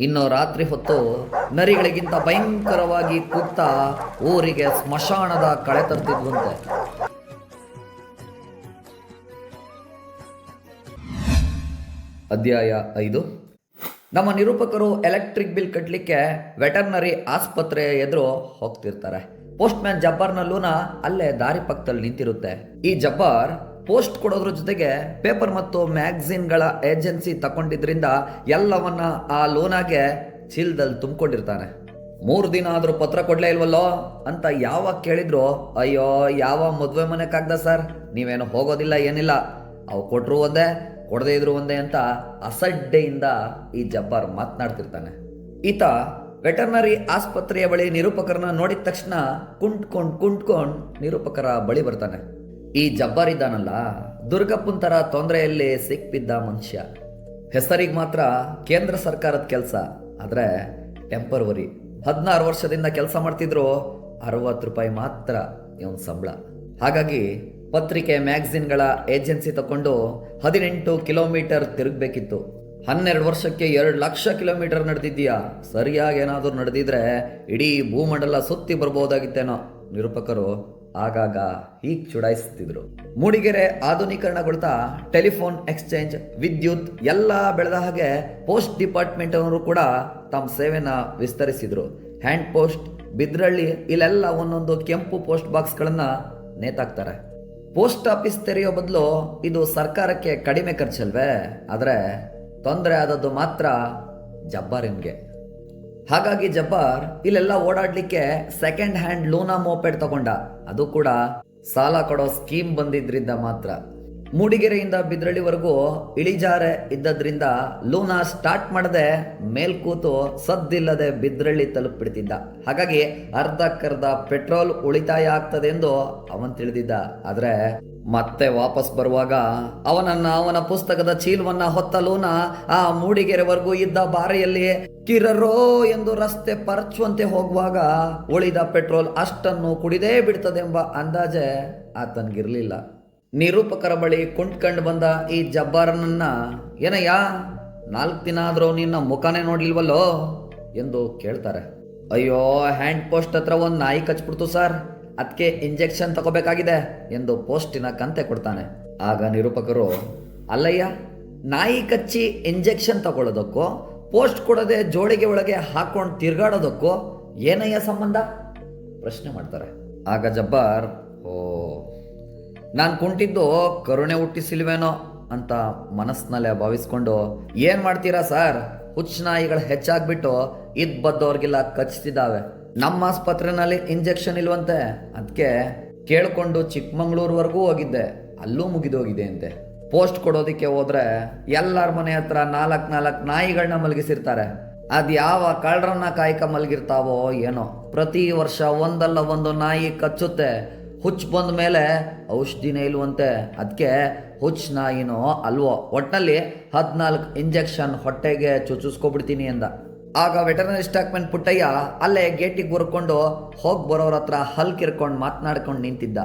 ಇನ್ನು ರಾತ್ರಿ ಹೊತ್ತು ನರಿಗಳಿಗಿಂತ ಭಯಂಕರವಾಗಿ ಕೂಗ್ತಾ ಊರಿಗೆ ಸ್ಮಶಾನದ ಕಳೆ ತರ್ತಿದ್ವಂತೆ. ಅಧ್ಯಾಯ ಐದು. ನಮ್ಮ ನಿರೂಪಕರು ಎಲೆಕ್ಟ್ರಿಕ್ ಬಿಲ್ ಕಟ್ಟಲಿಕ್ಕೆ ವೆಟರ್ನರಿ ಆಸ್ಪತ್ರೆ ಎದುರು ಹೋಗ್ತಿರ್ತಾರೆ. ಪೋಸ್ಟ್ ಮ್ಯಾನ್ ಅಲ್ಲೇ ದಾರಿ ಪಕ್ಕದಲ್ಲಿ ನಿಂತಿರುತ್ತೆ. ಈ ಜಬ್ಬಾರ್ ಪೋಸ್ಟ್ ಕೊಡೋದ್ರ ಜೊತೆಗೆ ಪೇಪರ್ ಮತ್ತು ಮ್ಯಾಗ್ಝಿನ್ಗಳ ಏಜೆನ್ಸಿ ತಗೊಂಡಿದ್ರಿಂದ ಎಲ್ಲವನ್ನ ಆ ಲೋನಾಗೆ ಚೀಲದಲ್ಲಿ ತುಂಬಿಕೊಂಡಿರ್ತಾನೆ. ಮೂರು ದಿನ ಆದರೂ ಪತ್ರ ಕೊಡ್ಲೇ ಇಲ್ವಲ್ಲೋ? ಅಂತ ಯಾವಾಗ ಕೇಳಿದ್ರು, ಅಯ್ಯೋ, ಯಾವ ಮದುವೆ ಮನೆ ಸರ್? ನೀವೇನು ಹೋಗೋದಿಲ್ಲ, ಏನಿಲ್ಲ. ಅವು ಕೊಟ್ರು ಒಂದೇ, ಕೊಡದೇ ಇದ್ರು ಒಂದೇ ಅಂತ ಅಸಡ್ಡೆಯಿಂದ ಈ ಜಬ್ಬಾರ್ ಮಾತನಾಡ್ತಿರ್ತಾನೆ. ಈತ ವೆಟರ್ನರಿ ಆಸ್ಪತ್ರೆಯ ಬಳಿ ನಿರೂಪಕರನ್ನ ನೋಡಿದ ತಕ್ಷಣ ಕುಂಟ್ಕೊಂಡು ಕುಂಟ್ಕೊಂಡು ನಿರೂಪಕರ ಬಳಿ ಬರ್ತಾನೆ. ಈ ಜಬ್ಬಾರಿದ್ದಾನಲ್ಲ ದುರ್ಗಪ್ಪನ್ ಥರ ತೊಂದರೆಯಲ್ಲಿ ಸಿಕ್ಬಿದ್ದ ಮನುಷ್ಯ. ಹೆಸರಿಗೆ ಮಾತ್ರ ಕೇಂದ್ರ ಸರ್ಕಾರದ ಕೆಲಸ, ಆದ್ರೆ ಟೆಂಪರ್ವರಿ ಹದಿನಾರು ವರ್ಷದಿಂದ ಕೆಲಸ ಮಾಡ್ತಿದ್ರು, ಅರವತ್ತು ರೂಪಾಯಿ ಮಾತ್ರ ಇವನ್ ಸಂಬಳ. ಹಾಗಾಗಿ ಪತ್ರಿಕೆ ಮ್ಯಾಗಝಿನ್ಗಳ ಏಜೆನ್ಸಿ ತಕೊಂಡು ಹದಿನೆಂಟು ಕಿಲೋಮೀಟರ್ ತಿರುಗಬೇಕಿತ್ತು. ಹನ್ನೆರಡು ವರ್ಷಕ್ಕೆ ಎರಡು ಲಕ್ಷ ಕಿಲೋಮೀಟರ್ ನಡೆದಿದ್ದೀಯಾ? ಸರಿಯಾಗಿ ಏನಾದರೂ ನಡೆದಿದ್ರೆ ಇಡೀ ಭೂಮಂಡಲ ಸುತ್ತಿ ಬರ್ಬೋದಾಗಿತ್ತೇನೋ. ನಿರೂಪಕರು ಆಗಾಗ ಹೀಗೆ ಚುಡಾಯಿಸ್ತಿದ್ರು. ಮೂಡಿಗೆರೆ ಆಧುನೀಕರಣಗೊಳ್ತಾ ಟೆಲಿಫೋನ್ ಎಕ್ಸ್ಚೇಂಜ್, ವಿದ್ಯುತ್ ಎಲ್ಲ ಬೆಳೆದ ಹಾಗೆ ಪೋಸ್ಟ್ ಡಿಪಾರ್ಟ್ಮೆಂಟ್ ಅವರು ಕೂಡ ತಮ್ಮ ಸೇವೆನ ವಿಸ್ತರಿಸಿದ್ರು. ಹ್ಯಾಂಡ್ ಪೋಸ್ಟ್, ಬಿದ್ರಳ್ಳಿ ಇಲ್ಲೆಲ್ಲ ಒಂದೊಂದು ಕೆಂಪು ಪೋಸ್ಟ್ ಬಾಕ್ಸ್ಗಳನ್ನ ನೇತಾಕ್ತಾರೆ. ಪೋಸ್ಟ್ ಆಫೀಸ್ ತೆರೆಯೋ ಬದಲು ಇದು ಸರ್ಕಾರಕ್ಕೆ ಕಡಿಮೆ ಖರ್ಚಲ್ವೇ? ಆದರೆ ತೊಂದರೆ ಆದದ್ದು ಮಾತ್ರ ಜಬ್ಬಾರಿನ್ಗೆ. ಹಾಗಾಗಿ ಜಬ್ಬಾರ್ ಇಲ್ಲೆಲ್ಲ ಓಡಾಡ್ಲಿಕ್ಕೆ ಸೆಕೆಂಡ್ ಹ್ಯಾಂಡ್ ಲೂನಾ ಮೋಪೆಡ್ ತಗೊಂಡ. ಅದು ಕೂಡ ಸಾಲ ಕೊಡೋ ಸ್ಕೀಮ್ ಬಂದಿದ್ರಿಂದ ಮಾತ್ರ. ಮೂಡಿಗೆರೆಯಿಂದ ಬಿದ್ರಳ್ಳಿವರೆಗೂ ಇಳಿಜಾರೆ ಇದ್ದದ್ರಿಂದ ಲೂನಾ ಸ್ಟಾರ್ಟ್ ಮಾಡದೆ ಮೇಲ್ಕೂತು ಸದ್ದಿಲ್ಲದೆ ಬಿದ್ರಳ್ಳಿ ತಲುಪಿಬಿಡ್ತಿದ್ದ. ಹಾಗಾಗಿ ಅರ್ಧಕ್ಕರ್ಧ ಪೆಟ್ರೋಲ್ ಉಳಿತಾಯ ಆಗ್ತದೆ ಎಂದು ಅವನ್ ತಿಳಿದಿದ್ದ. ಆದ್ರೆ ಮತ್ತೆ ವಾಪಸ್ ಬರುವಾಗ ಅವನನ್ನ ಅವನ ಪುಸ್ತಕದ ಚೀಲವನ್ನ ಹೊತ್ತಲೂನ ಆ ಮೂಡಿಗೆರೆವರೆಗೂ ಇದ್ದ ಬಾರಿಯಲ್ಲಿ ಕಿರರೋ ಎಂದು ರಸ್ತೆ ಪರಚುವಂತೆ ಹೋಗುವಾಗ ಉಳಿದ ಪೆಟ್ರೋಲ್ ಅಷ್ಟನ್ನು ಕುಡಿದೇ ಬಿಡ್ತದೆಂಬ ಅಂದಾಜೆ ಆತನ್ಗಿರ್ಲಿಲ್ಲ. ನಿರೂಪಕರ ಬಳಿ ಕುಂಟ್ಕಂಡು ಬಂದ ಈ ಜಬ್ಬಾರನನ್ನ, ಏನಯ್ಯ, ನಾಲ್ಕು ದಿನ ಆದ್ರೂ ನಿನ್ನ ಮುಖನೇ ನೋಡ್ಲಿಲ್ವಲ್ಲೋ? ಎಂದು ಕೇಳ್ತಾರೆ. ಅಯ್ಯೋ, ಹ್ಯಾಂಡ್ ಪೋಸ್ಟ್ ಹತ್ರ ಒಂದು ನಾಯಿ ಕಚ್ಬಿಡ್ತು ಸರ್. ಅದಕ್ಕೆ ಇಂಜೆಕ್ಷನ್ ತಗೋಬೇಕಾಗಿದೆ ಎಂದು ಪೋಸ್ಟಿನ ಕಂತೆ ಕೊಡ್ತಾನೆ. ಆಗ ನಿರೂಪಕರು, ಅಲ್ಲಯ್ಯ, ನಾಯಿ ಕಚ್ಚಿ ಇಂಜೆಕ್ಷನ್ ತಗೊಳ್ಳೋದಕ್ಕೋ, ಪೋಸ್ಟ್ ಕೊಡದೆ ಜೋಳಿಗೆ ಒಳಗೆ ಹಾಕೊಂಡು ತಿರ್ಗಾಡೋದಕ್ಕೋ ಏನಯ್ಯ ಸಂಬಂಧ? ಪ್ರಶ್ನೆ ಮಾಡ್ತಾರೆ. ಆಗ ಜಬ್ಬಾರ್, ಓ, ನಾನು ಕುಂಟಿದ್ದು ಕರುಣೆ ಹುಟ್ಟಿಸಿಲ್ವೇನೋ ಅಂತ ಮನಸ್ಸಿನಲ್ಲೇ ಭಾವಿಸ್ಕೊಂಡು, ಏನು ಮಾಡ್ತೀರಾ ಸರ್? ಹುಚ್ಚ ನಾಯಿಗಳು ಹೆಚ್ಚಾಗ್ಬಿಟ್ಟು ಇದ್ ಬದ್ದವ್ರಿಗೆಲ್ಲ ಕಚ್ತಿದ್ದಾವೆ ನಮ್ಮ ಆಸ್ಪತ್ರೆನಲ್ಲಿ ಇಂಜೆಕ್ಷನ್ ಇಲ್ವಂತೆ. ಅದಕ್ಕೆ ಕೇಳ್ಕೊಂಡು ಚಿಕ್ಕಮಂಗ್ಳೂರ್ವರೆಗೂ ಹೋಗಿದ್ದೆ. ಅಲ್ಲೂ ಮುಗಿದೋಗಿದೆ ಅಂತೆ. ಪೋಸ್ಟ್ ಕೊಡೋದಕ್ಕೆ ಹೋದ್ರೆ ಎಲ್ಲರ ಮನೆ ಹತ್ರ ನಾಲ್ಕು ನಾಲ್ಕು ನಾಯಿಗಳನ್ನ ಮಲಗಿಸಿರ್ತಾರೆ. ಅದು ಯಾವ ಕಳ್ಳರನ್ನ ಕಾಯ್ಕ ಮಲಗಿರ್ತಾವೋ ಏನೋ. ಪ್ರತಿ ವರ್ಷ ಒಂದಲ್ಲ ಒಂದು ನಾಯಿ ಕಚ್ಚುತ್ತೆ. ಹುಚ್ಚ ಬಂದ ಮೇಲೆ ಔಷಧಿನೇ ಇಲ್ವಂತೆ. ಅದಕ್ಕೆ ಹುಚ್ಚ ನಾಯಿನೋ ಅಲ್ವೋ. ಒಟ್ಟಿನಲ್ಲಿ ಹದಿನಾಲ್ಕು ಇಂಜೆಕ್ಷನ್ ಹೊಟ್ಟೆಗೆ ಚುಚ್ಚಿಸ್ಕೊಬಿಡ್ತೀನಿ ಅಂದ. ಆಗ ವೆಟರ್ನರಿ ಸ್ಟಾಕ್ಮನ್ ಪುಟ್ಟಯ್ಯ ಅಲ್ಲೇ ಗೇಟಿಗೆ ಬರ್ಕೊಂಡು ಹೋಗಿ ಬರೋರ ಹತ್ರ ಹಲ್ ಕಿರ್ಕೊಂಡು ಮಾತನಾಡ್ಕೊಂಡು ನಿಂತಿದ್ದ.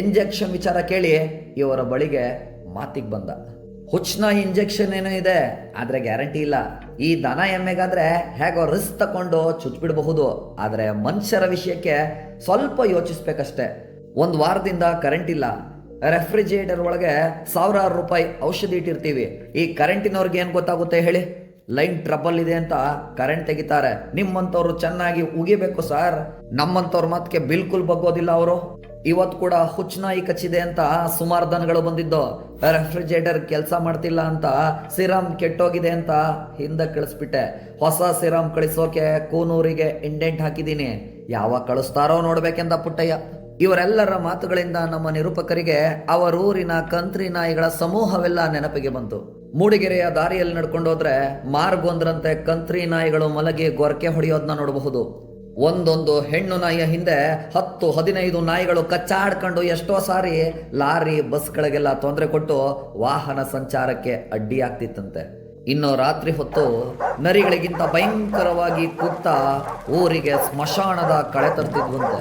ಇಂಜೆಕ್ಷನ್ ವಿಚಾರ ಕೇಳಿ ಇವರ ಬಳಿಗೆ ಮಾತಿಗೆ ಬಂದ. ಹುಚ್ಚನ ಇಂಜೆಕ್ಷನ್ ಏನೋ ಇದೆ, ಆದರೆ ಗ್ಯಾರಂಟಿ ಇಲ್ಲ. ಈ ದನ ಎಮ್ಮೆಗಾದ್ರೆ ಹೇಗೋ ರಿಸ್ಕ್ ತಗೊಂಡು ಚುಚ್ಚಿಬಿಡಬಹುದು ಆದರೆ ಮನುಷ್ಯರ ವಿಷಯಕ್ಕೆ ಸ್ವಲ್ಪ ಯೋಚಿಸ್ಬೇಕಷ್ಟೆ. ಒಂದು ವಾರದಿಂದ ಕರೆಂಟ್ ಇಲ್ಲ. ರೆಫ್ರಿಜಿರೇಟರ್ ಒಳಗೆ ಸಾವಿರಾರು ರೂಪಾಯಿ ಔಷಧಿ ಇಟ್ಟಿರ್ತೀವಿ. ಈ ಕರೆಂಟಿನವ್ರಿಗೆ ಏನು ಗೊತ್ತಾಗುತ್ತೆ ಹೇಳಿ? ಲೈನ್ ಟ್ರಬಲ್ ಇದೆ ಅಂತ ಕರೆಂಟ್ ತೆಗಿತಾರೆ. ನಿಮ್ಮಂಥವ್ರು ಚೆನ್ನಾಗಿ ಉಗಿಬೇಕು ಸರ್. ನಮ್ಮಂಥವ್ರ ಮಾತಕ್ಕೆ ಬಿಲ್ಕುಲ್ ಬಗ್ಗೋದಿಲ್ಲ ಅವರು. ಇವತ್ತು ಕೂಡ ಹುಚ್ಚನಾಯಿ ಕಚ್ಚಿದೆ ಅಂತ ಸುಮಾರು ದನಗಳು ಬಂದಿದ್ದು. ರೆಫ್ರಿಜರೇಟರ್ ಕೆಲಸ ಮಾಡ್ತಿಲ್ಲ ಅಂತ ಸಿರಾಮ್ ಕೆಟ್ಟೋಗಿದೆ ಅಂತ ಹಿಂದೆ ಕಳಿಸ್ಬಿಟ್ಟೆ. ಹೊಸ ಸಿರಾಮ್ ಕಳಿಸೋಕೆ ಕೂನೂರಿಗೆ ಇಂಡೆಂಟ್ ಹಾಕಿದ್ದೀನಿ. ಯಾವಾಗ ಕಳಿಸ್ತಾರೋ ನೋಡ್ಬೇಕೆಂದ ಪುಟ್ಟಯ್ಯ. ಇವರೆಲ್ಲರ ಮಾತುಗಳಿಂದ ನಮ್ಮ ನಿರೂಪಕರಿಗೆ ಅವರೂರಿನ ಕಂತ್ರಿ ನಾಯಿಗಳ ಸಮೂಹವೆಲ್ಲ ನೆನಪಿಗೆ ಬಂತು. ಮೂಡಿಗೆರೆಯ ದಾರಿಯಲ್ಲಿ ನಡ್ಕೊಂಡೋದ್ರೆ ಮಾರ್ಗೊಂದ್ರಂತೆ ಕಂತ್ರಿ ನಾಯಿಗಳು ಮಲಗಿ ಗೊರಕೆ ಹೊಡೆಯೋದನ್ನ ನೋಡಬಹುದು. ಒಂದೊಂದು ಹೆಣ್ಣು ನಾಯಿಯ ಹಿಂದೆ ಹತ್ತು ಹದಿನೈದು ನಾಯಿಗಳು ಕಚ್ಚಾಡ್ಕೊಂಡು ಎಷ್ಟೋ ಸಾರಿ ಲಾರಿ ಬಸ್ಗಳಿಗೆಲ್ಲ ತೊಂದರೆ ಕೊಟ್ಟು ವಾಹನ ಸಂಚಾರಕ್ಕೆ ಅಡ್ಡಿಯಾಗ್ತಿತ್ತಂತೆ ಇನ್ನು ರಾತ್ರಿ ಹೊತ್ತು ನರಿಗಳಿಗಿಂತ ಭಯಂಕರವಾಗಿ ಕೂಗ್ತಾ ಊರಿಗೆ ಸ್ಮಶಾನದ ಕಳೆ ತರ್ತಿದ್ವಂತೆ.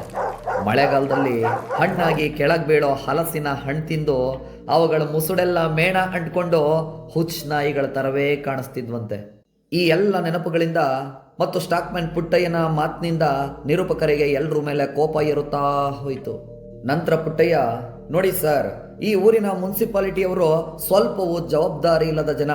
ಮಳೆಗಾಲದಲ್ಲಿ ಹಣ್ಣಾಗಿ ಕೆಳಗೆ ಬೀಳೋ ಹಲಸಿನ ಹಣ್ಣು ತಿಂದು ಅವುಗಳ ಮುಸುಡೆಲ್ಲ ಮೇಣ ಅಂಟ್ಕೊಂಡು ಹುಚ್ಚ ನಾಯಿಗಳ ಥರವೇ ಕಾಣಿಸ್ತಿದ್ವಂತೆ. ಈ ಎಲ್ಲ ನೆನಪುಗಳಿಂದ ಮತ್ತು ಸ್ಟಾಕ್ಮ್ಯಾನ್ ಪುಟ್ಟಯ್ಯನ ಮಾತಿನಿಂದ ನಿರೂಪಕರಿಗೆ ಎಲ್ಲರ ಮೇಲೆ ಕೋಪ ಇರುತ್ತಾ ಹೋಯಿತು. ನಂತರ ಪುಟ್ಟಯ್ಯ, ನೋಡಿ ಸರ್, ಈ ಊರಿನ ಮುನ್ಸಿಪಾಲಿಟಿಯವರು ಸ್ವಲ್ಪವೂ ಜವಾಬ್ದಾರಿ ಇಲ್ಲದ ಜನ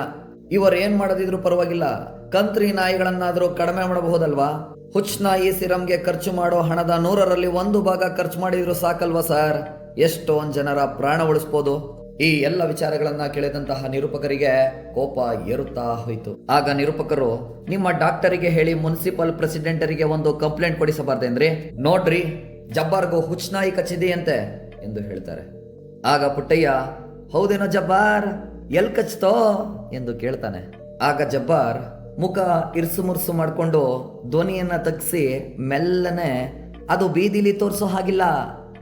ಇವರೇನು ಮಾಡದಿದ್ರು ಪರವಾಗಿಲ್ಲ. ಕಂತ್ರಿ ನಾಯಿಗಳನ್ನಾದರೂ ಕಡಿಮೆ ಮಾಡಬಹುದಲ್ವಾ? ಹುಚ್ ನಾಯಿ ಸಿರಂಗೆ ಖರ್ಚು ಮಾಡೋ ಹಣದ ನೂರರಲ್ಲಿ ಒಂದು ಭಾಗ ಖರ್ಚು ಮಾಡಿದ್ರು ಸಾಕಲ್ವಾ ಸರ್? ಎಷ್ಟೊಂದು ಜನರ ಪ್ರಾಣ ಉಳಿಸ್ಬೋದು. ಈ ಎಲ್ಲ ವಿಚಾರಗಳನ್ನ ಕೇಳಿದಂತಹ ನಿರೂಪಕರಿಗೆ ಕೋಪ ಏರುತ್ತಾ ಹೋಯಿತು. ಆಗ ನಿರೂಪಕರು, ನಿಮ್ಮ ಡಾಕ್ಟರಿಗೆ ಹೇಳಿ ಮುನ್ಸಿಪಲ್ ಪ್ರೆಸಿಡೆಂಟರಿಗೆ ಒಂದು ಕಂಪ್ಲೇಂಟ್ ಕೊಡಿಸಬಾರ್ದೇನ್ರಿ ನೋಡ್ರಿ, ಜಬ್ಬಾರ್ಗೂ ಹುಚ್ಚನಾಯಿ ಕಚ್ಚಿದೆಯಂತೆ ಎಂದು ಹೇಳ್ತಾರೆ. ಆಗ ಪುಟ್ಟಯ್ಯ, ಹೌದೇನೋ ಜಬ್ಬಾರ್? ಎಲ್ ಕಚ್ತೋ? ಎಂದು ಕೇಳ್ತಾನೆ. ಆಗ ಜಬ್ಬಾರ್ ಮುಖ ಇರ್ಸು ಮುರ್ಸು ಮಾಡಿಕೊಂಡು ಧ್ವನಿಯನ್ನು ತಗ್ಸಿ ಮೆಲ್ಲನೆ, ಅದು ಬೀದಿಲಿ ತೋರಿಸೋ ಹಾಗಿಲ್ಲ.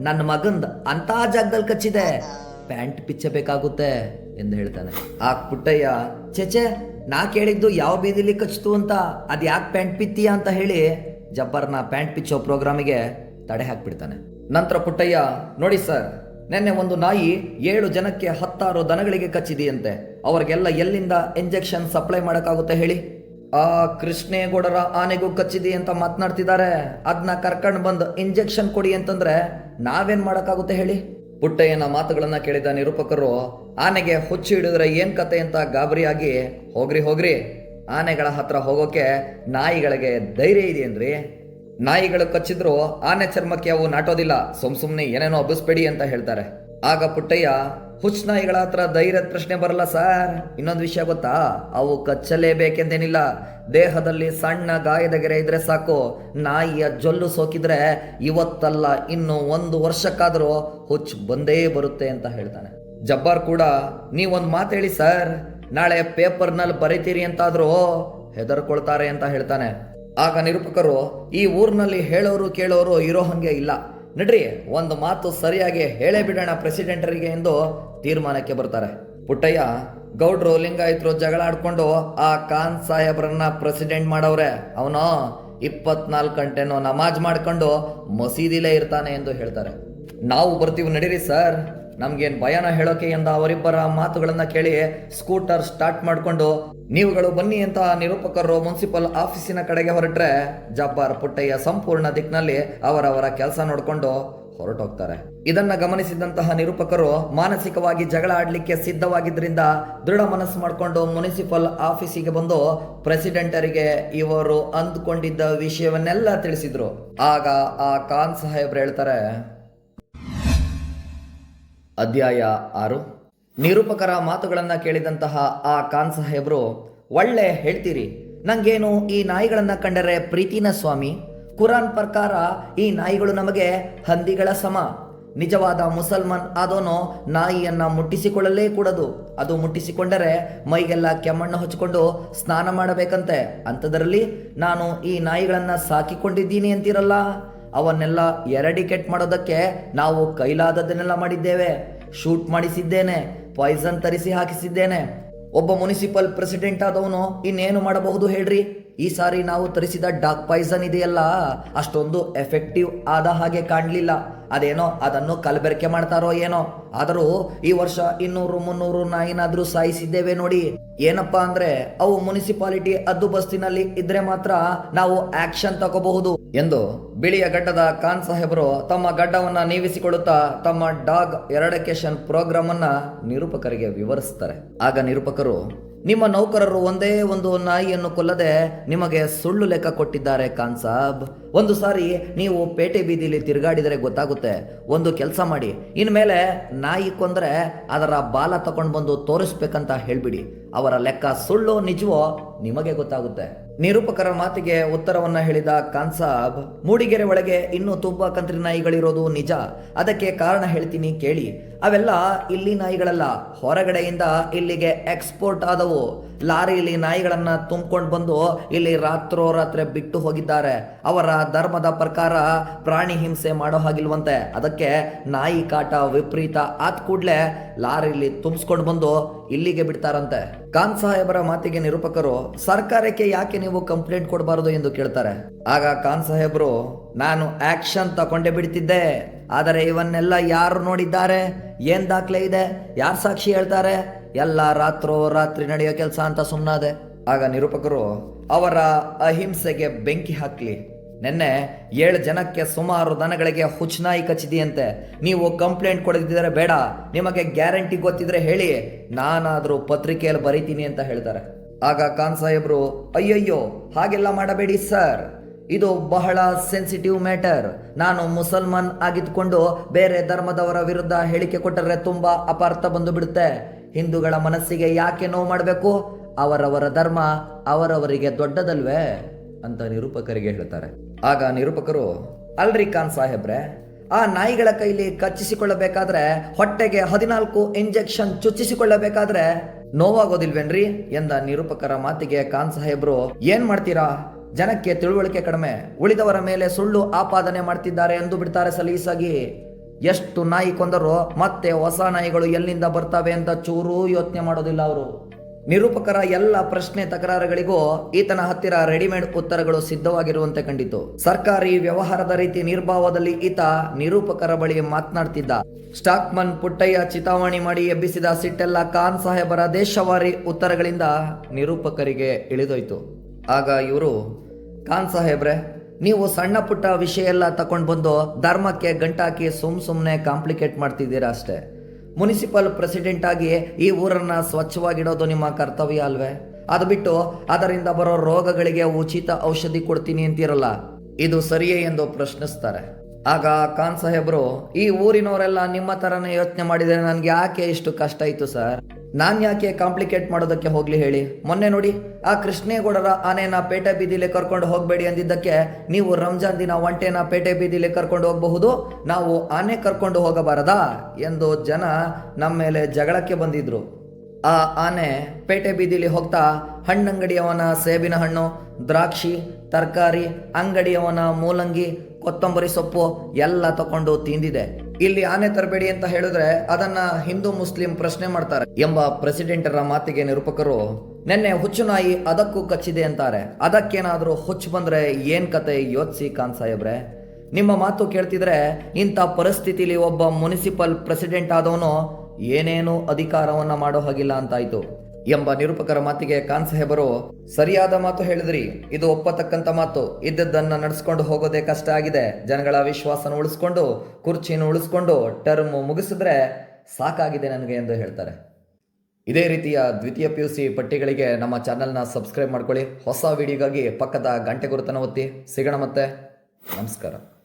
ನನ್ನ ಮಗಂದ್ ಅಂತ ಜಾಗದಲ್ಲಿ ಕಚ್ಚಿದೆ. ಪ್ಯಾಂಟ್ ಪಿಚ್ಚಬೇಕಾಗುತ್ತೆ ಎಂದು ಹೇಳ್ತಾನೆ. ಆ ಪುಟ್ಟಯ್ಯ ಚೆಚೆ ನಾ ಕೇಳಿದ್ದು ಯಾವ ಬೀದಿಲಿ ಕಚ್ಚಿತು ಅಂತ, ಅದ್ ಯಾಕೆ ಪ್ಯಾಂಟ್ ಪಿತ್ತೀಯ ಅಂತ ಹೇಳಿ ಜಬ್ಬರ್ನ ಪ್ಯಾಂಟ್ ಪಿಚ್ಚೋ ಪ್ರೋಗ್ರಾಮಿಗೆ ತಡೆ ಹಾಕ್ಬಿಡ್ತಾನೆ. ನಂತರ ಪುಟ್ಟಯ್ಯ, ನೋಡಿ ಸರ್, ನಿನ್ನೆ ಒಂದು ನಾಯಿ ಏಳು ಜನಕ್ಕೆ ಹತ್ತಾರು ದನಗಳಿಗೆ ಕಚ್ಚಿದೆಯಂತೆ. ಅವ್ರಿಗೆಲ್ಲ ಎಲ್ಲಿಂದ ಇಂಜೆಕ್ಷನ್ ಸಪ್ಲೈ ಮಾಡೋಕ್ಕಾಗುತ್ತೆ ಹೇಳಿ. ಆ ಕೃಷ್ಣೇಗೌಡರ ಆನೆಗೂ ಕಚ್ಚಿದೆ ಅಂತ ಮಾತನಾಡ್ತಿದ್ದಾರೆ. ಅದನ್ನ ಕರ್ಕೊಂಡು ಬಂದು ಇಂಜೆಕ್ಷನ್ ಕೊಡಿ ಅಂತಂದ್ರೆ ನಾವೇನ್ ಮಾಡೋಕ್ಕಾಗುತ್ತೆ ಹೇಳಿ? ಪುಟ್ಟಯ್ಯನ ಮಾತುಗಳನ್ನ ಕೇಳಿದ ನಿರೂಪಕರು, ಆನೆಗೆ ಹುಚ್ಚು ಹಿಡಿದ್ರೆ ಏನ್ ಕತೆ ಅಂತ ಗಾಬರಿಯಾಗಿ ಹೋಗ್ರಿ ಹೋಗ್ರಿ, ಆನೆಗಳ ಹತ್ರ ಹೋಗೋಕೆ ನಾಯಿಗಳಿಗೆ ಧೈರ್ಯ ಇದೆಯೇನ್ರಿ? ನಾಯಿಗಳು ಕಚ್ಚಿದ್ರು ಆನೆ ಚರ್ಮಕ್ಕೆ ಅವು ನಾಟೋದಿಲ್ಲ, ಸುಮ್ ಸುಮ್ನೆ ಏನೇನೋ ಅಬ್ಬಿಸ್ಬೇಡಿ ಅಂತ ಹೇಳ್ತಾರೆ. ಆಗ ಪುಟ್ಟಯ್ಯ, ಹುಚ್ಚ ನಾಯಿಗಳ ಹತ್ರ ಧೈರ್ಯದ ಪ್ರಶ್ನೆ ಬರಲ್ಲ ಸರ್. ಇನ್ನೊಂದು ವಿಷಯ ಗೊತ್ತಾ? ಅವು ಕಚ್ಚಲೇಬೇಕೆಂದೇನಿಲ್ಲ. ದೇಹದಲ್ಲಿ ಸಣ್ಣ ಗಾಯದ ಗೆರೆ ಇದ್ರೆ ಸಾಕು. ನಾಯಿಯ ಜೊಲ್ಲು ಸೋಕಿದ್ರೆ ಇವತ್ತಲ್ಲ, ಇನ್ನು ಒಂದು ವರ್ಷಕ್ಕಾದ್ರೂ ಹುಚ್ಚು ಬಂದೇ ಬರುತ್ತೆ ಅಂತ ಹೇಳ್ತಾನೆ. ಜಬ್ಬಾರ್ ಕೂಡ, ನೀವೊಂದು ಮಾತು ಹೇಳಿ ಸರ್. ನಾಳೆ ಪೇಪರ್ನಲ್ಲಿ ಬರೀತೀರಿ ಅಂತಾದ್ರೂ ಹೆದರ್ಕೊಳ್ತಾರೆ ಅಂತ ಹೇಳ್ತಾನೆ. ಆಗ ನಿರೂಪಕರು, ಈ ಊರಿನಲ್ಲಿ ಹೇಳೋರು ಕೇಳೋರು ಇರೋ ಹಂಗೆ ಇಲ್ಲ. ನಡ್ರಿ, ಒಂದು ಮಾತು ಸರಿಯಾಗಿ ಹೇಳೇ ಬಿಡೋಣ ಪ್ರೆಸಿಡೆಂಟರಿಗೆ ಎಂದು ತೀರ್ಮಾನಕ್ಕೆ ಬರ್ತಾರೆ. ಪುಟ್ಟಯ್ಯ, ಗೌಡ್ರು ಲಿಂಗಾಯತರು ಜಗಳ ಆಡ್ಕೊಂಡು ಆ ಖಾನ್ ಸಾಹೇಬ್ರನ್ನ ಪ್ರೆಸಿಡೆಂಟ್ ಮಾಡವ್ರೆ, ಅವನು ಇಪ್ಪತ್ನಾಲ್ಕು ಗಂಟೆನೋ ನಮಾಜ್ ಮಾಡ್ಕೊಂಡು ಮಸೀದಿಲೇ ಇರ್ತಾನೆ ಎಂದು ಹೇಳ್ತಾರೆ. ನಾವು ಬರ್ತೀವಿ, ನಡೀರಿ ಸರ್. ನಮ್ಗೇನ್ ಭಯನ ಹೇಳೋಕೆ ಎಂದ ಅವರಿಬ್ಬರ ಮಾತುಗಳನ್ನ ಕೇಳಿ ಸ್ಕೂಟರ್ ಸ್ಟಾರ್ಟ್ ಮಾಡಿಕೊಂಡು, ನೀವುಗಳು ಬನ್ನಿ ಅಂತ ನಿರೂಪಕರು ಮುನ್ಸಿಪಲ್ ಆಫೀಸಿನ ಕಡೆಗೆ ಹೊರಟ್ರೆ, ಜಬ್ಬಾರ್ ಪುಟ್ಟಯ್ಯ ಸಂಪೂರ್ಣ ದಿಕ್ಕಿನಲ್ಲಿ ಅವರವರ ಕೆಲಸ ನೋಡಿಕೊಂಡು ಹೊರಟೋಗ್ತಾರೆ. ಇದನ್ನ ಗಮನಿಸಿದಂತಹ ನಿರೂಪಕರು ಮಾನಸಿಕವಾಗಿ ಜಗಳ ಆಡ್ಲಿಕ್ಕೆ ಸಿದ್ಧವಾಗಿದ್ದರಿಂದ ದೃಢ ಮನಸ್ಸು ಮಾಡಿಕೊಂಡು ಮುನಿಸಿಪಲ್ ಆಫೀಸಿಗೆ ಬಂದು ಪ್ರೆಸಿಡೆಂಟರಿಗೆ ಇವರು ಅಂದ್ಕೊಂಡಿದ್ದ ವಿಷಯವನ್ನೆಲ್ಲ ತಿಳಿಸಿದ್ರು. ಆಗ ಆ ಖಾನ್ ಸಾಹೇಬ್ರು ಹೇಳ್ತಾರೆ ಅಧ್ಯಾಯ ಆರು. ನಿರೂಪಕರ ಮಾತುಗಳನ್ನು ಕೇಳಿದಂತಹ ಆ ಖಾನ್ ಸಾಹೇಬ್ರು, ಒಳ್ಳೆ ಹೇಳ್ತೀರಿ. ನಂಗೇನು ಈ ನಾಯಿಗಳನ್ನು ಕಂಡರೆ ಪ್ರೀತಿನ ಸ್ವಾಮಿ? ಕುರಾನ್ ಪ್ರಕಾರ ಈ ನಾಯಿಗಳು ನಮಗೆ ಹಂದಿಗಳ ಸಮ. ನಿಜವಾದ ಮುಸಲ್ಮಾನ್ ಆದೋನು ನಾಯಿಯನ್ನು ಮುಟ್ಟಿಸಿಕೊಳ್ಳಲೇ ಕೂಡದು. ಅದು ಮುಟ್ಟಿಸಿಕೊಂಡರೆ ಮೈಗೆಲ್ಲ ಕೆಮ್ಮಣ್ಣು ಹಚ್ಚಿಕೊಂಡು ಸ್ನಾನ ಮಾಡಬೇಕಂತೆ. ಅಂಥದ್ರಲ್ಲಿ ನಾನು ಈ ನಾಯಿಗಳನ್ನು ಸಾಕಿಕೊಂಡಿದ್ದೀನಿ ಅಂತೀರಲ್ಲ? ಅವನ್ನೆಲ್ಲ ಎರಡಿಕೆಟ್ ಮಾಡೋದಕ್ಕೆ ನಾವು ಕೈಲಾದದನ್ನೆಲ್ಲ ಮಾಡಿದ್ದೇವೆ. ಶೂಟ್ ಮಾಡಿಸಿದ್ದೇನೆ ಪಾಯ್ಸನ್ ತರಿಸಿ ಹಾಕಿಸಿದ್ದೇನೆ. ಒಬ್ಬ ಮುನಿಸಿಪಲ್ ಪ್ರೆಸಿಡೆಂಟ್ ಆದವನು ಇನ್ನೇನು ಮಾಡಬಹುದು ಹೇಳ್ರಿ? ಈ ಸಾರಿ ನಾವು ತರಿಸಿದ ಡಾಕ್ ಪಾಯ್ಸನ್ ಇದೆಯಲ್ಲ, ಅಷ್ಟೊಂದು ಎಫೆಕ್ಟಿವ್ ಆದ ಹಾಗೆ ಕಾಣಲಿಲ್ಲ. ಅದೇನೋ ಅದನ್ನು ಕಲಬೆರಕೆ ಮಾಡ್ತಾರೋ ಏನೋ. ಆದರೂ ಈ ವರ್ಷ ಇನ್ನೂರು ಮುನ್ನೂರು ನಾಯಿನಾದ್ರೂ ಸಾಯಿಸಿದ್ದೇವೆ ನೋಡಿ. ಏನಪ್ಪಾ ಅಂದ್ರೆ, ಅವು ಮುನಿಸಿಪಾಲಿಟಿ ಅದ್ದು ಬಸ್ತಿನಲ್ಲಿ ಇದ್ರೆ ಮಾತ್ರ ನಾವು ಆಕ್ಷನ್ ತಗೋಬಹುದು ಎಂದು ಬಿಳಿಯ ಗಡ್ಡದ ಖಾನ್ ಸಾಹೇಬರು ತಮ್ಮ ಗಡ್ಡವನ್ನ ನೀವಿಸಿಕೊಳ್ಳುತ್ತಾ ತಮ್ಮ ಡಾಗ್ ಎರಡಕೇಶನ್ ಪ್ರೋಗ್ರಾಮ್ ಅನ್ನ ನಿರೂಪಕರಿಗೆ ವಿವರಿಸ್ತಾರೆ. ಆಗ ನಿರೂಪಕರು ನಿಮ್ಮ ನೌಕರರು ಒಂದೇ ಒಂದು ನಾಯಿಯನ್ನು ಕೊಲ್ಲದೆ ನಿಮಗೆ ಸುಳ್ಳು ಲೆಕ್ಕ ಕೊಟ್ಟಿದ್ದಾರೆ ಖಾನ್ ಸಾಬ್ ಒಂದು ಸಾರಿ ನೀವು ಪೇಟೆ ಬೀದಿಲಿ ತಿರುಗಾಡಿದರೆ ಗೊತ್ತಾಗುತ್ತೆ. ಒಂದು ಕೆಲಸ ಮಾಡಿ. ಇನ್ಮೇಲೆ ನಾಯಿ ಕೊಂದರೆ ಅದರ ಬಾಲ ತಗೊಂಡು ಬಂದು ತೋರಿಸ್ಬೇಕಂತ ಹೇಳ್ಬಿಡಿ. ಅವರ ಲೆಕ್ಕ ಸುಳ್ಳು ನಿಜವೋ ನಿಮಗೆ ಗೊತ್ತಾಗುತ್ತೆ. ನಿರೂಪಕರ ಮಾತಿಗೆ ಉತ್ತರವನ್ನ ಹೇಳಿದ ಖಾನ್ ಸಾಬ್ ಮೂಡಿಗೆರೆ ಒಳಗೆ ಇನ್ನೂ ತುಂಬ ಕಂತ್ರಿ ನಾಯಿಗಳಿರೋದು ನಿಜ. ಅದಕ್ಕೆ ಕಾರಣ ಹೇಳ್ತೀನಿ ಕೇಳಿ. ಅವೆಲ್ಲ ಇಲ್ಲಿ ನಾಯಿಗಳಲ್ಲ, ಹೊರಗಡೆಯಿಂದ ಇಲ್ಲಿಗೆ ಎಕ್ಸ್ಪೋರ್ಟ್ ಆದವು. ಲಾರಿಯಲ್ಲಿ ನಾಯಿಗಳನ್ನ ತುಂಬಿಕೊಂಡು ಬಂದು ಇಲ್ಲಿ ರಾತ್ರೋರಾತ್ರಿ ಬಿಟ್ಟು ಹೋಗಿದ್ದಾರೆ. ಅವರ ಧರ್ಮದ ಪ್ರಕಾರ ಪ್ರಾಣಿ ಹಿಂಸೆ ಮಾಡೋ ಹಾಗಿಲ್ವಂತೆ. ಅದಕ್ಕೆ ನಾಯಿ ಕಾಟ ವಿಪರೀತ. ಆತ್ ಕೂಡ್ಲೆ ಲಾರಿಲಿ ತುಂಬಿಸ್ಕೊಂಡು ಬಂದು ಇಲ್ಲಿಗೆ ಬಿಡ್ತಾರಂತೆ. ಖಾನ್ ಸಾಹೇಬರ ಮಾತಿಗೆ ನಿರೂಪಕರು, ಸರ್ಕಾರಕ್ಕೆ ಯಾಕೆ ನೀವು ಕಂಪ್ಲೇಂಟ್ ಕೊಡಬಾರದು ಎಂದು ಕೇಳ್ತಾರೆ. ಆಗ ಖಾನ್ ಸಾಹೇಬರು, ನಾನು ಆಕ್ಷನ್ ತಕೊಂಡೇ ಬಿಡ್ತಿದ್ದೆ. ಆದರೆ ಇವನ್ನೆಲ್ಲ ಯಾರು ನೋಡಿದ್ದಾರೆ? ಏನ್ ದಾಖಲೆ ಇದೆ? ಯಾರು ಸಾಕ್ಷಿ ಹೇಳ್ತಾರೆ? ಎಲ್ಲ ರಾತ್ರೋ ರಾತ್ರಿ ನಡೆಯೋ ಕೆಲಸ ಅಂತ ಸುಮ್ಮನಾದೆ ಆಗ ನಿರೂಪಕರು, ಅವರ ಅಹಿಂಸೆಗೆ ಬೆಂಕಿ ಹಾಕ್ಲಿ. ನಿನ್ನೆ ಏಳು ಜನಕ್ಕೆ ಸುಮಾರು ದನಗಳಿಗೆ ಹುಚ್ಚನಾಯಿ ಕಚ್ಚಿದೆಯಂತೆ. ನೀವು ಕಂಪ್ಲೇಂಟ್ ಕೊಡದಿದ್ದರೆ ಬೇಡ. ನಿಮಗೆ ಗ್ಯಾರಂಟಿ ಗೊತ್ತಿದ್ರೆ ಹೇಳಿ. ನಾನಾದರೂ ಪತ್ರಿಕೆಯಲ್ಲಿ ಬರೀತೀನಿ ಅಂತ ಹೇಳ್ತಾರೆ. ಆಗ ಖಾನ್ ಸಾಹೇಬ್ರು, ಅಯ್ಯಯ್ಯೋ, ಹಾಗೆಲ್ಲ ಮಾಡಬೇಡಿ ಸರ್. ಇದು ಬಹಳ ಸೆನ್ಸಿಟಿವ್ ಮ್ಯಾಟರ್ ನಾನು ಮುಸಲ್ಮಾನ್ ಆಗಿದ್ಕೊಂಡು ಬೇರೆ ಧರ್ಮದವರ ವಿರುದ್ಧ ಹೇಳಿಕೆ ಕೊಟ್ಟರೆ ತುಂಬ ಅಪಾರ್ಥ ಬಂದು ಬಿಡುತ್ತೆ ಹಿಂದೂಗಳ ಮನಸ್ಸಿಗೆ ಯಾಕೆ ನೋವು ಮಾಡಬೇಕು? ಅವರವರ ಧರ್ಮ ಅವರವರಿಗೆ ದೊಡ್ಡದಲ್ವೇ? ಅಂತ ನಿರೂಪಕರಿಗೆ ಹೇಳ್ತಾರೆ. ಆಗ ನಿರೂಪಕರು, ಅಲ್ರಿ ಖಾನ್ ಸಾಹೇಬ್ರೆ, ಆ ನಾಯಿಗಳ ಕೈಲಿ ಕಚ್ಚಿಸಿಕೊಳ್ಳಬೇಕಾದ್ರೆ ಹೊಟ್ಟೆಗೆ ಹದಿನಾಲ್ಕು ಇಂಜೆಕ್ಷನ್ ಚುಚ್ಚಿಸಿಕೊಳ್ಳಬೇಕಾದ್ರೆ ನೋವಾಗೋದಿಲ್ವೇನ್ರಿ ಎಂದ ನಿರೂಪಕರ ಮಾತಿಗೆ ಖಾನ್ ಸಾಹೇಬ್ರು, ಏನ್ ಮಾಡ್ತೀರಾ? ಜನಕ್ಕೆ ತಿಳುವಳಿಕೆ ಕಡಿಮೆ, ಉಳಿದವರ ಮೇಲೆ ಸುಳ್ಳು ಆಪಾದನೆ ಮಾಡ್ತಿದ್ದಾರೆ ಎಂದು ಬಿಡ್ತಾರೆ ಸಲೀಸಾಗಿ. ಎಷ್ಟು ನಾಯಿ ಕೊಂದರೂ ಮತ್ತೆ ಹೊಸ ನಾಯಿಗಳು ಎಲ್ಲಿಂದ ಬರ್ತವೆ ಅಂತ ಚೂರೂ ಯೋಚನೆ ಮಾಡೋದಿಲ್ಲ ಅವರು. ನಿರೂಪಕರ ಎಲ್ಲ ಪ್ರಶ್ನೆ ತಕರಾರುಗಳಿಗೂ ಈತನ ಹತ್ತಿರ ರೆಡಿಮೇಡ್ ಉತ್ತರಗಳು ಸಿದ್ಧವಾಗಿರುವಂತೆ ಕಂಡಿತು. ಸರ್ಕಾರಿ ವ್ಯವಹಾರದ ರೀತಿ ನಿರ್ಭಾವದಲ್ಲಿ ಈತ ನಿರೂಪಕರ ಬಳಿ ಮಾತನಾಡ್ತಿದ್ದ. ಸ್ಟಾಕ್ಮನ್ ಪುಟ್ಟಯ್ಯ ಚಿತಾವಣಿ ಮಾಡಿ ಎಬ್ಬಿಸಿದ ಸಿಟ್ಟೆಲ್ಲ ಖಾನ್ ಸಾಹೇಬರ ದೇಶವಾರಿ ಉತ್ತರಗಳಿಂದ ನಿರೂಪಕರಿಗೆ ಇಳಿದೋಯ್ತು. ಆಗ ಇವರು, ಖಾನ್ ಸಾಹೇಬ್ರೆ, ನೀವು ಸಣ್ಣ ಪುಟ್ಟ ವಿಷಯ ಎಲ್ಲ ತಗೊಂಡು ಬಂದು ಧರ್ಮಕ್ಕೆ ಗಂಟಾಕಿ ಸುಮ್ ಸುಮ್ಮನೆ ಕಾಂಪ್ಲಿಕೇಟ್ ಮಾಡ್ತಿದ್ದೀರಾ ಅಷ್ಟೇ. ಮುನಿಸಿಪಲ್ ಪ್ರೆಸಿಡೆಂಟ್ ಆಗಿ ಈ ಊರನ್ನ ಸ್ವಚ್ಛವಾಗಿಡೋದು ನಿಮ್ಮ ಕರ್ತವ್ಯ ಅಲ್ವೇ? ಅದು ಬಿಟ್ಟು ಅದರಿಂದ ಬರೋ ರೋಗಗಳಿಗೆ ಉಚಿತ ಔಷಧಿ ಕೊಡ್ತೀನಿ ಅಂತಿರಲ್ಲ? ಇದು ಸರಿಯೇ ಎಂದು ಪ್ರಶ್ನಿಸ್ತಾರೆ. ಆಗ ಖಾನ್ ಸಾಹೇಬ್ರು, ಈ ಊರಿನವರೆಲ್ಲ ನಿಮ್ಮ ಥರನೇ ಯೋಚನೆ ಮಾಡಿದರೆ ನನಗೆ ಯಾಕೆ ಇಷ್ಟು ಕಷ್ಟ ಇತ್ತು ಸರ್? ನಾನ್ ಯಾಕೆ ಕಾಂಪ್ಲಿಕೇಟ್ ಮಾಡೋದಕ್ಕೆ ಹೋಗ್ಲಿ ಹೇಳಿ? ಮೊನ್ನೆ ನೋಡಿ, ಆ ಕೃಷ್ಣೇಗೌಡರ ಆನೆನ ಪೇಟೆ ಬೀದಿಲಿ ಕರ್ಕೊಂಡು ಹೋಗಬೇಡಿ ಅಂದಿದ್ದಕ್ಕೆ ನೀವು ರಂಜಾನ್ ದಿನ ಒಂಟೆನ ಪೇಟೆ ಬೀದಿಲಿ ಕರ್ಕೊಂಡು ಹೋಗಬಹುದು, ನಾವು ಆನೆ ಕರ್ಕೊಂಡು ಹೋಗಬಾರದಾ? ಎಂದು ಜನ ನಮ್ಮ ಮೇಲೆ ಜಗಳಕ್ಕೆ ಬಂದಿದ್ರು. ಆ ಆನೆ ಪೇಟೆ ಬೀದಿಲಿ ಹೋಗ್ತಾ ಹಣ್ಣಂಗಡಿಯವನ ಸೇಬಿನ ಹಣ್ಣು, ದ್ರಾಕ್ಷಿ, ತರಕಾರಿ, ಅಂಗಡಿಯವನ ಮೂಲಂಗಿ, ಕೊತ್ತಂಬರಿ ಸೊಪ್ಪು ಎಲ್ಲ ತಕೊಂಡು ತಿಂದಿದೆ. ಇಲ್ಲಿ ಆನೆ ತರಬೇಡಿ ಅಂತ ಹೇಳಿದ್ರೆ ಅದನ್ನ ಹಿಂದೂ ಮುಸ್ಲಿಂ ಪ್ರಶ್ನೆ ಮಾಡ್ತಾರೆ ಎಂಬ ಪ್ರೆಸಿಡೆಂಟರ ಮಾತಿಗೆ ನಿರೂಪಕರು, ನಿನ್ನೆ ಹುಚ್ಚು ನಾಯಿ ಅದಕ್ಕೂ ಕಚ್ಚಿದೆ ಅಂತಾರೆ. ಅದಕ್ಕೇನಾದ್ರೂ ಹುಚ್ಚು ಬಂದ್ರೆ ಏನ್ ಕತೆ ಯೋಚಿಸಿ ಖಾನ್ ಸಾಹೇಬ್ರೆ? ನಿಮ್ಮ ಮಾತು ಕೇಳ್ತಿದ್ರೆ ಇಂಥ ಪರಿಸ್ಥಿತಿಲಿ ಒಬ್ಬ ಮುನಿಸಿಪಲ್ ಪ್ರೆಸಿಡೆಂಟ್ ಆದವನು ಏನೇನು ಅಧಿಕಾರವನ್ನ ಮಾಡೋ ಹಾಗಿಲ್ಲ ಅಂತಾಯ್ತು. ಎಂಬ ನಿರೂಪಕರ ಮಾತಿಗೆ ಖಾನ್ ಸಾಹೇಬರು ಸರಿಯಾದ ಮಾತು ಹೇಳಿದ್ರಿ. ಇದು ಒಪ್ಪತಕ್ಕಂತ ಮಾತು. ಇದ್ದದ್ದನ್ನ ನಡೆಸ್ಕೊಂಡು ಹೋಗೋದೇ ಕಷ್ಟ ಆಗಿದೆ. ಜನಗಳ ವಿಶ್ವಾಸನ ಉಳಿಸ್ಕೊಂಡು, ಕುರ್ಚಿನ ಉಳಿಸ್ಕೊಂಡು ಟರ್ಮ್ ಮುಗಿಸಿದ್ರೆ ಸಾಕಾಗಿದೆ ನನಗೆ ಎಂದು ಹೇಳ್ತಾರೆ. ಇದೇ ರೀತಿಯ ದ್ವಿತೀಯ ಪಿ ಯು ಸಿ ಪಟ್ಟಿಗಳಿಗೆ ನಮ್ಮ ಚಾನೆಲ್ನ ಸಬ್ಸ್ಕ್ರೈಬ್ ಮಾಡ್ಕೊಳ್ಳಿ. ಹೊಸ ವಿಡಿಯೋಗಾಗಿ ಪಕ್ಕದ ಗಂಟೆ ಗುರುತನ ಒತ್ತಿ. ಸಿಗೋಣ ಮತ್ತೆ. ನಮಸ್ಕಾರ.